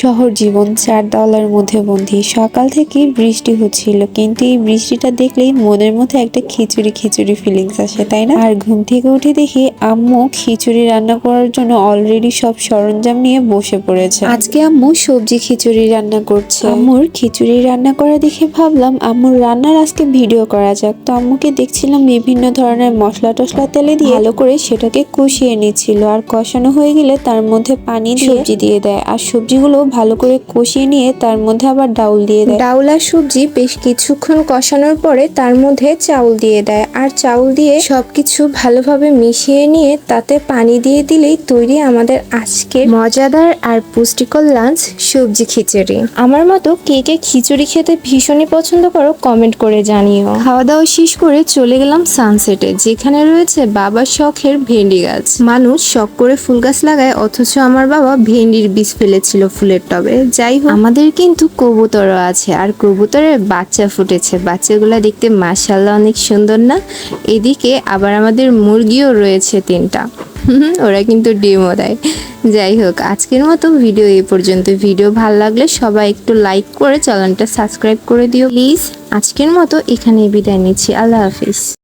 শহর জীবন চার দেওয়ালের মধ্যে বন্দি। সকাল থেকে বৃষ্টি হচ্ছিল, কিন্তু এই বৃষ্টিটা দেখলেই মনের মধ্যে একটা খিচুড়ি খিচুড়ি ফিলিংস আসে, তাই না? আর ঘুম থেকে উঠে দেখি আম্মু খিচুড়ি রান্না করার জন্য অলরেডি সব সরঞ্জাম নিয়ে বসে পড়েছে। আজকে আম্মু সবজি খিচুড়ি রান্না করছে। আম্মুর খিচুড়ি রান্না করা দেখে ভাবলাম আম্মুর রান্নার আজকে ভিডিও করা যাক। তো আম্মুকে দেখছিলাম বিভিন্ন ধরনের মশলা টসলা তেলে দিয়ে ভালো করে সেটাকে কষিয়ে নিচ্ছিল। আর কষানো হয়ে গেলে তার মধ্যে পানি সবজি দিয়ে দেয়। আর সবজিগুলো ভালো করে কষিয়ে নিয়ে তার মধ্যে আবার ডাউল দিয়ে দেয়। ডাউল আর সবজি বেশ কিছুক্ষণ কষানোর পরে তার মধ্যে চাউল দিয়ে দেয়। আর চাউল দিয়ে সবকিছু ভালোভাবে মিশিয়ে নিয়ে তাতে পানি দিয়ে দিলেই তৈরি আমাদের আজকের মজাদার আর পুষ্টিকর লাঞ্চ সবজি খিচুড়ি। আমার মতো কে কে খিচুড়ি খেতে ভীষণই পছন্দ করো কমেন্ট করে জানিও। খাওয়া দাওয়া শেষ করে চলে গেলাম সানসেটে যেখানে রয়েছে বাবার শখের ভেন্ডি গাছ। মানুষ শখ করে ফুল গাছ লাগায় অথচ আমার বাবা ভেন্ডির বীজ ফেলেছিল ফুলের টবে যাই হোক। আমাদের কিন্তু কবুতরও আছে আর কবুতরের বাচ্চা ফুটেছে। বাচ্চাগুলো দেখতে মাসাল্লাহ অনেক সুন্দর না? এদিকে আবার আমাদের মুরগিও রয়েছে তিনটা। ওরা কিন্তু ডিমও দেয়। যাই হোক, আজকের মতো ভিডিও এই পর্যন্ত। ভিডিও ভালো লাগলে সবাই একটু লাইক করে চ্যানেলটা সাবস্ক্রাইব করে দিও। প্লিজ আজকের মতো এখানেই বিদায় নিচ্ছি। আল্লাহ হাফিজ।